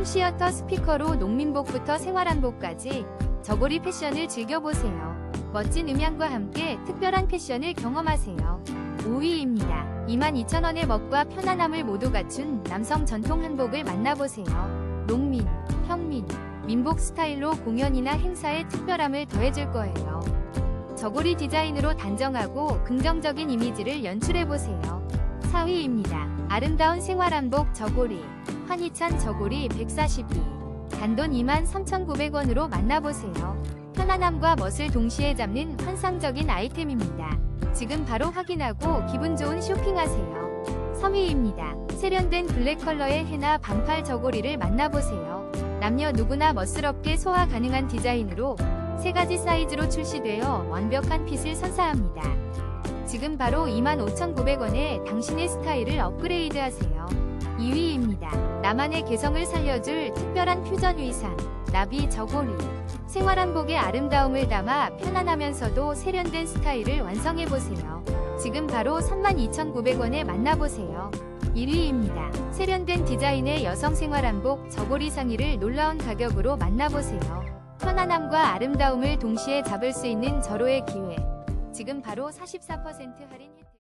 홈시어터 스피커로 농민복부터 생활한복까지 저고리 패션을 즐겨보세요. 멋진 음향과 함께 특별한 패션을 경험하세요. 5위입니다. 22,000원의 멋과 편안함을 모두 갖춘 남성 전통 한복을 만나보세요. 농민, 평민, 민복 스타일로 공연이나 행사에 특별함을 더해줄 거예요. 저고리 디자인으로 단정하고 긍정적인 이미지를 연출해보세요. 4위입니다. 아름다운 생활한복 저고리, 환희찬 저고리 142, 단돈 23,900원으로 만나보세요. 편안함과 멋을 동시에 잡는 환상적인 아이템입니다. 지금 바로 확인하고 기분 좋은 쇼핑하세요. 3위입니다. 세련된 블랙 컬러의 해나 반팔 저고리를 만나보세요. 남녀 누구나 멋스럽게 소화 가능한 디자인으로 세 가지 사이즈로 출시되어 완벽한 핏을 선사합니다. 지금 바로 25,900원에 당신의 스타일을 업그레이드하세요. 2위입니다. 나만의 개성을 살려줄 특별한 퓨전 의상, 나비 저고리. 생활한복의 아름다움을 담아 편안하면서도 세련된 스타일을 완성해보세요. 지금 바로 32,900원에 만나보세요. 1위입니다. 세련된 디자인의 여성 생활한복 저고리 상의를 놀라운 가격으로 만나보세요. 편안함과 아름다움을 동시에 잡을 수 있는 절호의 기회. 지금 바로 44% 할인 혜택.